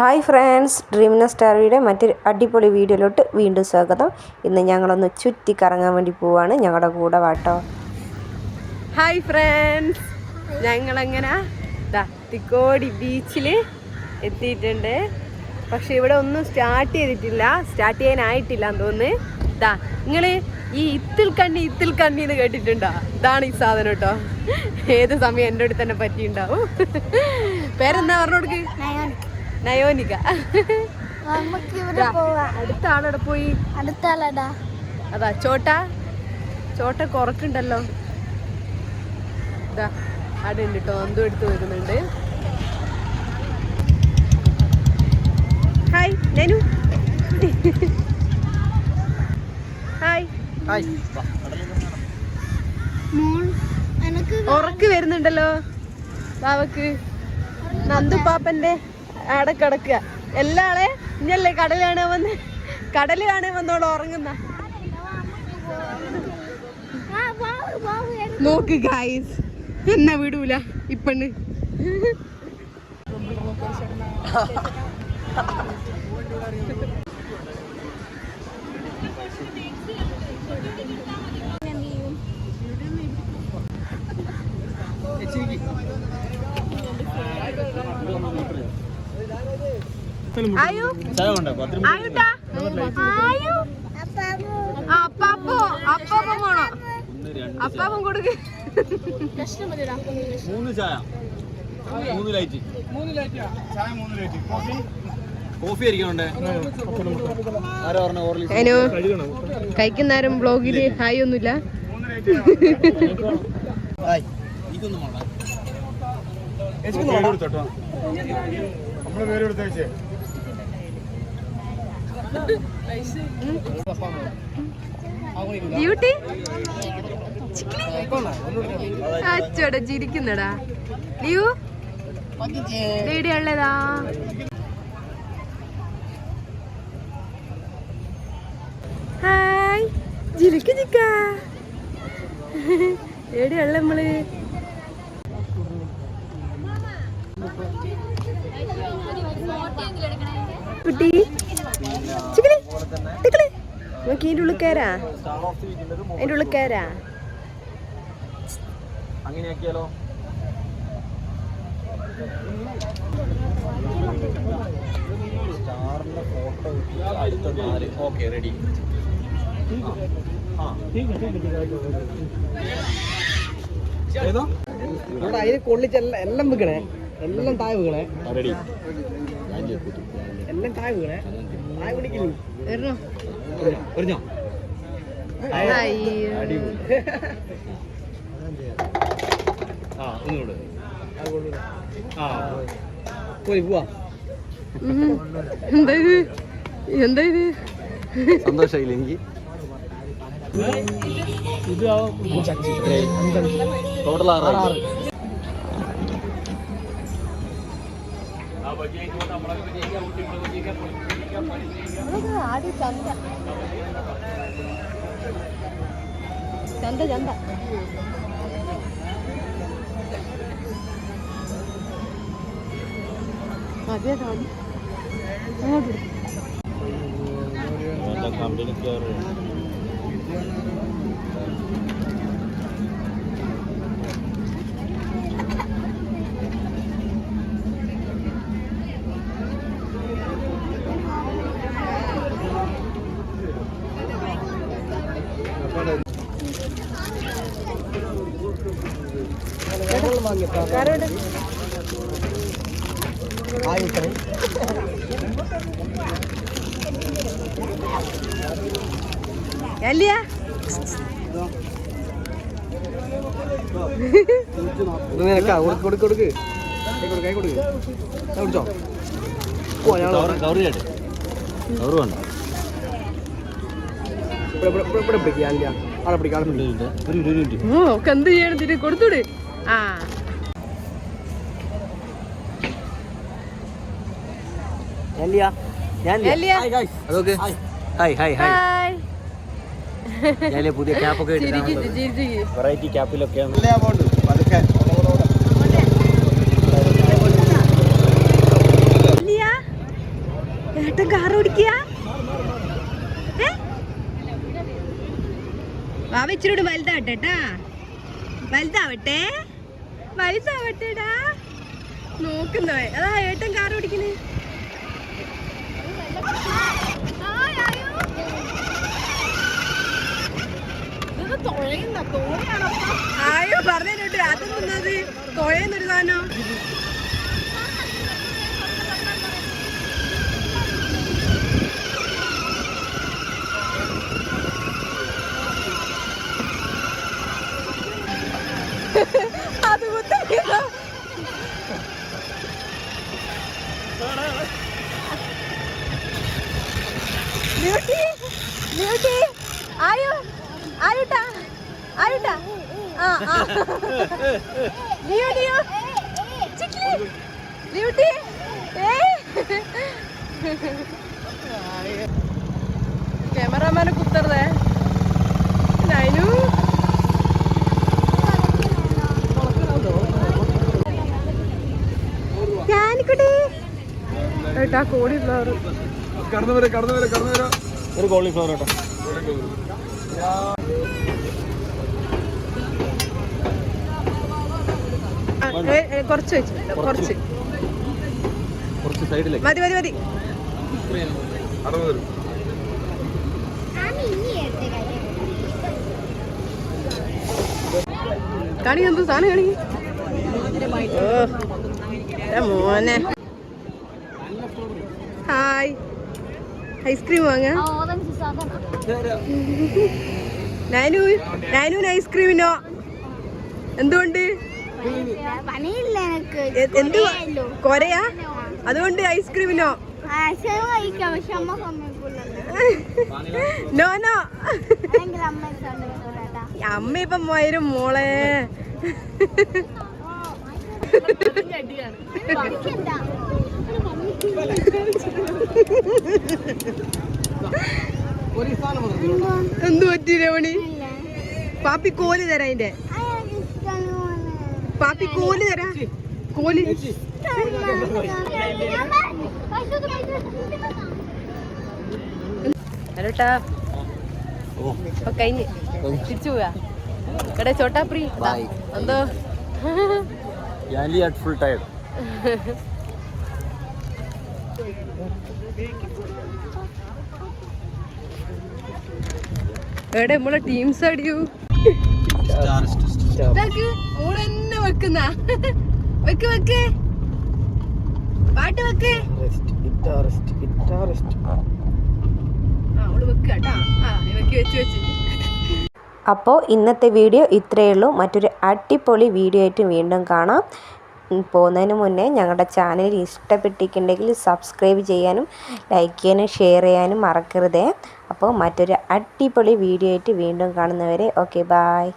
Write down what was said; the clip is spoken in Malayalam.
ഹായ് ഫ്രണ്ട്സ് ഡ്രീമിന സ്റ്റാറിയുടെ മറ്റൊരു അടിപൊളി വീഡിയോയിലോട്ട് വീണ്ടും സ്വാഗതം. ഇന്ന് ഞങ്ങളൊന്ന് ചുറ്റി കറങ്ങാൻ വേണ്ടി പോവാണ്. ഞങ്ങളുടെ കൂടെ വാട്ടോ. Hi friends. ഞങ്ങളങ്ങനെ തിക്കോടി ബീച്ചിൽ എത്തിയിട്ടുണ്ട്. പക്ഷെ ഇവിടെ ഒന്നും സ്റ്റാർട്ട് ചെയ്തിട്ടില്ല. സ്റ്റാർട്ട് ചെയ്യാനായിട്ടില്ല എന്ന് തോന്നുന്നു. ദാ നിങ്ങൾ ഈ ഇത്തിൽ കണ്ണി ഇത്തിൽ കണ്ണി എന്ന് കേട്ടിട്ടുണ്ടോ? ഇതാണ് ഈ സാധനം കേട്ടോ. ഏത് സമയം എന്റെ അടുത്ത് തന്നെ പറ്റിയിട്ടുണ്ടാവും. പേരെന്താ പറഞ്ഞു കൊടുക്ക്? നയോനിക. നമുക്ക് ഇവിടെ പോയി? അടുത്താളടാ. അതാ ചോട്ട. ചോട്ട കുറക്കുണ്ടല്ലോ. ഇതാ അവിടെ ഉണ്ട് കേട്ടോ അന്തും എടുത്ത് വരുന്നുണ്ട് ഹായ് നനു. ഹായ്. ഉറക്ക് വരുന്നുണ്ടല്ലോ. ബാവക്ക് നന്ദു പാപ്പന്റെ അവിടെ കിടക്കുക. എല്ലാ ആളെ ഇഞ്ഞല്ലേ കടൽ കാണാൻ വന്ന്? കടൽ കാണാൻ വന്നോളൂ ഉറങ്ങുന്ന. നോക്ക് ഗായ്സ് എന്നാ വിടൂല ഇപ്പണ്. എന്ത് ആയു? ആയുട്ടാ? ആയു? അപ്പാപ്പു, ആ, അപ്പാപ്പോ. അപ്പാപ്പം വേണോ അപ്പാപ്പം കൊടുക്ക്. മൂന്ന് ചായ. മൂന്ന് ലൈറ്റ്. കോഫി ആരാ പറഞ്ഞ ഓർലി അതിനു കഴിക്കുന്നേരം ബ്ലോഗിൽ ഹായ്. ഒന്നുമില്ല എനിക്കൊന്നും വേണ്ട നമ്മൾ പേര് കൊടുത്തേച്ചേ ഡ്യൂട്ടി അച്ചോടെ ചിരിക്കുന്നടാ. ലിയു? എവിടെയുള്ളതാ ഹായ്. ജിരിക്ക് ചിക്ക എവിടെയുള്ള നമ്മൾ. കുട്ടി ചിക്കിളി ടിക്കിളി നോക്കി ഇതിന്റെ ഉള്ളിൽ കയറാ? അതിന്റെ ഉള്ളിൽ കയറാ? അങ്ങനെയാക്കിയാലോ? സ്റ്റാറിന്റെ ഫോട്ടോ അടുത്ത നാല് ഓക്കെ റെഡി ഏതോ? ഇവിടെ അതിന് കൊള്ളിച്ച് എല്ലാം എല്ലാം വെക്കണേ. എല്ലാം താഴെ വെക്കണേ. റെഡി എല്ലാം താഴെ വെക്കണേ. താഴെ പിടിക്കില്ല വരണോ പറഞ്ഞോ അയ്യോ ആ ഒന്നുകൂടെ ആ പോയി പോവാ എന്താ ഇത് എന്താ ഇത് സന്തോഷമായില്ലെങ്കിൽ ടോട്ടൽ ആറ് ആദ്യം ചന്ത ചന്ത ചന്ത. അതേതാ കാണും കമ്പനി കയറി കാരോട് ആയി വെക്കണേ അല്ലയാ കൊടുക്ക്. കൊടുക്ക് കൊടുക്ക് കൈ കൊടുക്ക്. കൈ കൊടുക്ക് ഞാൻ പിടിച്ചോ കവർ ചെയ്യട്ടെ കവർ വേണ്ട. ഇവിടെ ഇവിടെ ഇവിടെ ഇവിടെ പിടിക്കുക അല്ല അവിടെ പിടിക്കുക അവിടെ പിടിക്കുക ഒരു ഒരു മിനിറ്റ് ഓ ഒക്കെ എന്ത് ചെയ്യണം തിരി കൊടുത്തൂട് ആ ഞാനില്ല ഞാനില്ല അല്ലയാ അതൊക്കെ ഹായ് ഹായ് ഹായ് ഹായ് ഞാൻ പുതിയ ക്യാപ്പൊക്കെ വെറൈറ്റി ക്യാപ്പിലൊക്കെയാണ് ഏട്ടൻ കാർ ഓടിക്കുക വാവ ഇച്ചിരി വലുതാവട്ടെ ട്ടാ. വലുതാവട്ടെ? വലുതാവട്ടെടാ. നോക്കുന്നോ അതാ ഏട്ടൻ കാർ ഓടിക്കുന്നേ ബ്യൂട്ടി ബ്യൂട്ടി. ആയോ ആയുട്ടാ ആയുട്ടാ. ആ ആ. ബ്യൂട്ടിയോ? ചിക്കി ബ്യൂട്ടി. ഏ? ക്യാമറാമാനെ കുത്തറതേ നൈനു ഞാനിക്കുട്ടി. ഏട്ടാ കോളിഫ്ലവർ കടന്നു വരാം കടന്നു വരാം കടന്നു വരാം. ഒരു കോളിഫ്ലവർ കേട്ടോ. കുറച്ച് വെച്ചു കുറച്ച്. കുറച്ച് സൈഡിലേക്ക്. മതി മതി മതി. കടന്നു വരും. കാണി എന്തോ സാധനം കണി മോനെ. ഹായ്. ഐസ്ക്രീം വാങ്ങാ. നാനു നാനുവിന് ഐസ്ക്രീമിനോ? എന്തുകൊണ്ട്? എന്ത് കൊരയാ? അതുകൊണ്ട് ഐസ്ക്രീമിനോ? നോനോ അമ്മ ഇപ്പൊ നോ നോ. അമ്മ ഇപ്പം വരും മോളെ. വന്നു എന്തു പറ്റി രമണി? പാപ്പി കോൽ തരാ അതിന്റെ. പാപ്പി കോൽ തരാ. കോൽ. ഹലോട്ടാ ഓ ഇപ്പൊ കഴിഞ്ഞ്. തിരിച്ചു പോവാ. എടേ ചോട്ടാപ്രി Bye. എന്തോ? യാലി അറ്റ് ഫുൾ ടയർഡ് എവിടെ നമ്മളെ ടീംസ് അടിയൂ. ഓടന്നെ വെക്കുന്ന. വെക്ക് വെക്ക്. പാട്ട് വെക്ക്. അവൾ വെക്ക് ആ അപ്പോൾ ഇന്നത്തെ വീഡിയോ ഇത്രയേ ഉള്ളൂ. മറ്റൊരു അടിപൊളി വീഡിയോ ആയിട്ട് വീണ്ടും കാണാം. പോകുന്നതിന് മുന്നേ ഞങ്ങളുടെ ചാനൽ ഇഷ്ടപ്പെട്ടിട്ടുണ്ടെങ്കിൽ സബ്സ്ക്രൈബ് ചെയ്യാനും ലൈക്ക് ചെയ്യാനും ഷെയർ ചെയ്യാനും മറക്കരുതേ. അപ്പോൾ മറ്റൊരു അടിപൊളി വീഡിയോ ആയിട്ട് വീണ്ടും കാണുന്നവരെ ഓക്കെ ബായ്